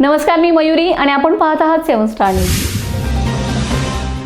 नमस्कार मी मयुरी आणि आपण पाहत आहात सेवन स्टार न्यूज.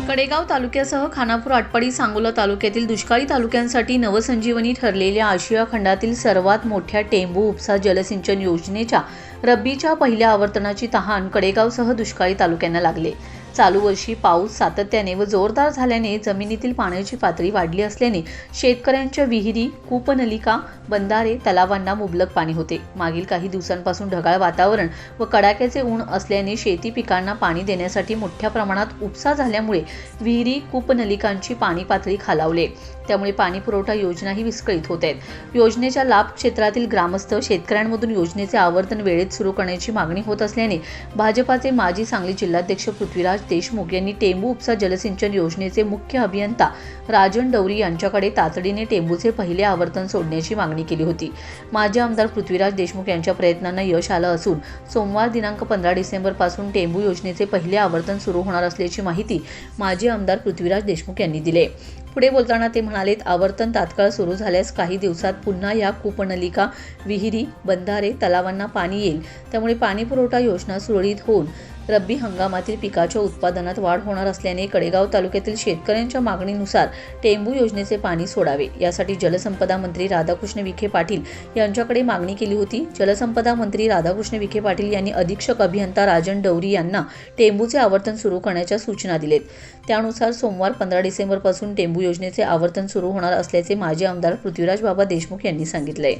कडेगाव तालुक्यासह खानापूर आटपाडी सांगोला तालुक्यातील दुष्काळी तालुक्यांसाठी नवसंजीवनी ठरलेल्या आशिया खंडातील सर्वात मोठ्या टेंबू उपसा जलसिंचन योजनेच्या रब्बीच्या पहिल्या आवर्तनाची तहान कडेगावसह दुष्काळी तालुक्यांना लागले. चालू वर्षी पाऊस सातत्याने व जोरदार झाल्याने जमिनीतील पाण्याची पातळी वाढली असल्याने शेतकऱ्यांच्या विहिरी कूपनलिका बंधारे तलावांना मुबलक पाणी होते. मागील काही दिवसांपासून ढगाळ वातावरण व कडाक्याचे ऊन असल्याने शेती पिकांना पाणी देण्यासाठी मोठ्या प्रमाणात उपसा झाल्यामुळे विहिरी कूपनलिकांची पाणी पातळी खालावले. त्यामुळे पाणी पुरवठा योजनाही विस्कळीत होत आहेत. योजनेच्या लाभ क्षेत्रातील ग्रामस्थ शेतकऱ्यांमधून योजनेचे आवर्तन वेळेत सुरू करण्याची मागणी होत असल्याने भाजपाचे माजी सांगली जिल्हाध्यक्ष पृथ्वीराज देशमुख यांनी टेंबू उपसा जलसिंचन योजनेचे मुख्य अभियंता राजन डवरी यांच्याकडे तातडीने टेंबूचे पहिले आवर्तन सोडण्याची मागणी केली होती. माजी आमदार पृथ्वीराज देशमुख यांच्या प्रयत्नांना यश आलं असून सोमवार दिनांक पंधरा डिसेंबरपासून टेंबू योजनेचे पहिले आवर्तन सुरू होणार असल्याची माहिती माजी आमदार पृथ्वीराज देशमुख यांनी दिले पुढे बोलताना ते म्हणालेत आवर्तन तात्काळ सुरू झाल्यास काही दिवसात पुन्हा या कूपनलिका विहिरी बंधारे तलावांना पाणी येईल. त्यामुळे पाणी पुरवठा योजना सुरळीत होऊन रब्बी हंगामातील पिकाच्या उत्पादनात वाढ होणार असल्याने कडेगाव तालुक्यातील शेतकऱ्यांच्या मागणीनुसार टेंबू योजनेचे पाणी सोडावे. यासाठी जलसंपदा मंत्री राधाकृष्ण विखे पाटील यांच्याकडे मागणी केली होती. जलसंपदा मंत्री राधाकृष्ण विखे पाटील यांनी अधीक्षक अभियंता राजन डवरी यांना टेंबूचे आवर्तन सुरू करण्याच्या सूचना दिलेत. त्यानुसार सोमवार पंधरा डिसेंबरपासून टेंबू योजनेचे आवर्तन सुरू होणार असल्याचे माजी आमदार पृथ्वीराज बाबा देशमुख यांनी सांगितले